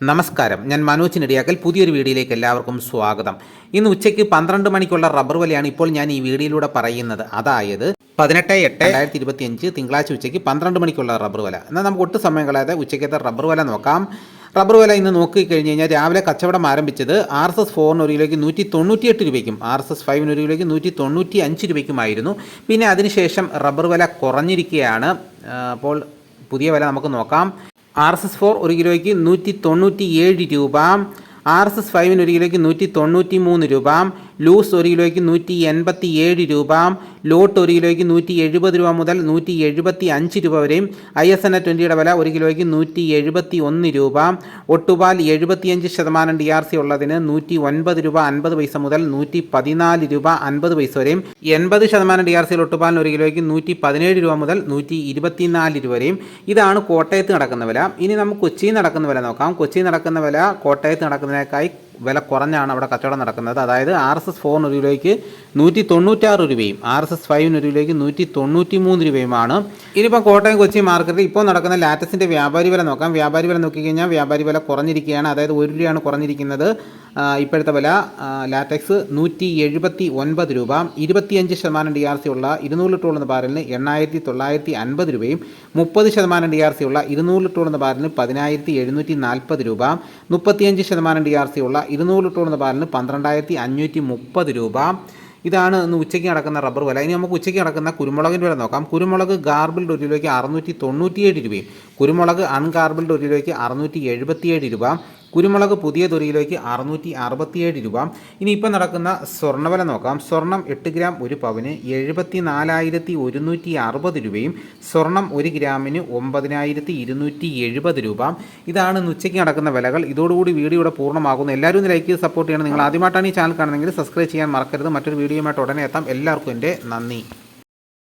നമസ്കാരം. ഞാൻ മനോജ് നെടിയാക്കൽ. പുതിയൊരു വീഡിയോയിലേക്ക് എല്ലാവർക്കും സ്വാഗതം. ഇന്ന് ഉച്ചയ്ക്ക് പന്ത്രണ്ട് മണിക്കുള്ള റബ്ബർ വിലയാണ് ഇപ്പോൾ ഞാൻ ഈ വീഡിയോയിലൂടെ പറയുന്നത്. അതായത് പതിനെട്ട് എട്ട്. രണ്ടായിരത്തി ഇരുപത്തി അഞ്ച് തിങ്കളാഴ്ച ഉച്ചയ്ക്ക് പന്ത്രണ്ട് മണിക്കുള്ള റബ്ബർ വില. എന്നാൽ നമുക്ക് ഒട്ടും സമയം കളയാതെ ഉച്ചയ്ക്കത്തെ റബ്ബർ വില നോക്കാം. റബ്ബർ വില ഇന്ന് നോക്കി കഴിഞ്ഞ് കഴിഞ്ഞാൽ രാവിലെ കച്ചവടം ആരംഭിച്ചത് ആർ എസ് എസ് ഫോറിന് ഒരു കിലോയ്ക്ക് നൂറ്റി തൊണ്ണൂറ്റിയെട്ട് രൂപയ്ക്കും ആർ എസ് എസ് ഫൈവിന് ഒരു കിലോയ്ക്ക് നൂറ്റി തൊണ്ണൂറ്റി അഞ്ച് രൂപയ്ക്കുമായിരുന്നു. പിന്നെ അതിനുശേഷം റബ്ബർ വില കുറഞ്ഞിരിക്കുകയാണ്. അപ്പോൾ പുതിയ വില നമുക്ക് നോക്കാം. ആർ എസ് എസ് ഫോർ ഒരു കിലോയ്ക്ക് നൂറ്റി തൊണ്ണൂറ്റി ഏഴ് രൂപ. ആർ എസ് എസ് ഫൈവിന് ഒരു കിലോയ്ക്ക് നൂറ്റി തൊണ്ണൂറ്റി മൂന്ന് രൂപ ലൂസ് ഒരു കിലോയ്ക്ക് നൂറ്റി എൺപത്തി ഏഴ് രൂപ ലോട്ട് ഒരു കിലോയ്ക്ക് നൂറ്റി എഴുപത് രൂപ മുതൽ നൂറ്റി എഴുപത്തി അഞ്ച് രൂപ വരെയും ഐ എസ് എൻ എ ട്വന്റിയുടെ വില ഒരു കിലോയ്ക്ക് നൂറ്റി എഴുപത്തി ഒന്ന് രൂപ ഒട്ടുപാൽ എഴുപത്തിയഞ്ച് ശതമാനം ഡി ആർ സി ഉള്ളതിന് നൂറ്റി ഒൻപത് രൂപ അൻപത് പൈസ മുതൽ നൂറ്റി പതിനാല് രൂപ അൻപത് പൈസ വരെയും എൺപത് ശതമാനം ഡി ആർ സിയിൽ ഒട്ടുപാലിന് ഒരു കിലോയ്ക്ക് നൂറ്റി പതിനേഴ് രൂപ മുതൽ നൂറ്റി ഇരുപത്തിനാല് രൂപ വരെയും. ഇതാണ് കോട്ടയത്ത് നടക്കുന്ന വില. ഇനി നമുക്ക് കൊച്ചിയിൽ നടക്കുന്ന വില നോക്കാം. കൊച്ചിയിൽ നടക്കുന്ന വില കോട്ടയത്ത് നടക്കുന്നതിനേക്കായി വില കുറഞ്ഞാണ് അവിടെ കച്ചവടം നടക്കുന്നത്. അതായത് ആർ എസ് എസ് ഫോറിന് ഒരു കിലോയ്ക്ക് നൂറ്റി തൊണ്ണൂറ്റാറ് രൂപയും ആർ എസ് എസ് ഫൈവിന് ഒരു കിലോയ്ക്ക് നൂറ്റി തൊണ്ണൂറ്റി മൂന്ന് രൂപയുമാണ്. ഇനിയിപ്പം കോട്ടയം കൊച്ചി മാർക്കറ്റിൽ ഇപ്പോൾ നടക്കുന്ന ലാറ്റസിന്റെ വ്യാപാരി വില നോക്കാം. വ്യാപാരി വില നോക്കിക്കഴിഞ്ഞാൽ വ്യാപാരി വില കുറഞ്ഞിരിക്കുകയാണ്. അതായത് ഒരു രൂപയാണ് കുറഞ്ഞിരിക്കുന്നത്. ഇപ്പോഴത്തെ വില ലാറ്റക്സ് നൂറ്റി എഴുപത്തി ഒൻപത് രൂപ. ഇരുപത്തിയഞ്ച് ശതമാനം ഡി ആർ സി ഉള്ള ഇരുന്നൂറ് ലിറ്റർ ലിറ്ററുള്ള ബാരലിന് എണ്ണായിരത്തി തൊള്ളായിരത്തി അൻപത് രൂപയും മുപ്പത് ശതമാനം ഡി ആർ സി ഉള്ള ഇരുന്നൂറ് ലിറ്റർ ലിറ്ററുള്ള ബാരലിന് പതിനായിരത്തി എഴുന്നൂറ്റി നാൽപ്പത് രൂപ. മുപ്പത്തിയഞ്ച് ശതമാനം ഡി ആർ സി ഉള്ള ഇരുന്നൂറ് ലിറ്റർ ലിറ്ററുള്ള ബാരലിന് പന്ത്രണ്ടായിരത്തി അഞ്ഞൂറ്റി മുപ്പത് രൂപ. ഇതാണ് ഇന്ന് ഉച്ചയ്ക്ക് നടക്കുന്ന റബ്ബർ വില. ഇനി നമുക്ക് ഉച്ചയ്ക്ക് നടക്കുന്ന കുരുമുളകിന്റെ വില നോക്കാം. കുരുമുളക് ഗാർബിൾഡ് ഒരു കിലോയ്ക്ക് അറുന്നൂറ്റി തൊണ്ണൂറ്റിയേഴ് രൂപയും കുരുമുളക് അൺഗാർബിൾഡ് ഒരു കിലോയ്ക്ക് അറുന്നൂറ്റി എഴുപത്തിയേഴ് രൂപ. കുരുമുളക് പുതിയ തൊരിയിലേക്ക് അറുന്നൂറ്റി അറുപത്തിയേഴ് രൂപ. ഇനി ഇപ്പം നടക്കുന്ന സ്വർണവില നോക്കാം. സ്വർണം എട്ട് ഗ്രാം ഒരു പവന് എഴുപത്തി നാലായിരത്തി ഒരുന്നൂറ്റി അറുപത് രൂപയും സ്വർണം ഒരു ഗ്രാമിന് ഒമ്പതിനായിരത്തി ഇരുന്നൂറ്റി എഴുപത് രൂപ. ഇതാണ് ഇന്ന് ഉച്ചയ്ക്ക് നടക്കുന്ന വിലകൾ. ഇതോടുകൂടി വീഡിയോ ഇവിടെ പൂർണമാകുന്നു. എല്ലാവരും ഒന്ന് ലൈക്ക് ചെയ്ത് സപ്പോർട്ട് ചെയ്യണം. നിങ്ങൾ ആദ്യമായിട്ടാണ് ഈ ചാനൽ കാണുന്നതെങ്കിൽ സബ്സ്ക്രൈബ് ചെയ്യാൻ മറക്കരുത്. മറ്റൊരു വീഡിയോയുമായിട്ട് ഉടനെ എത്താം. എല്ലാവർക്കും എന്റെ നന്ദി.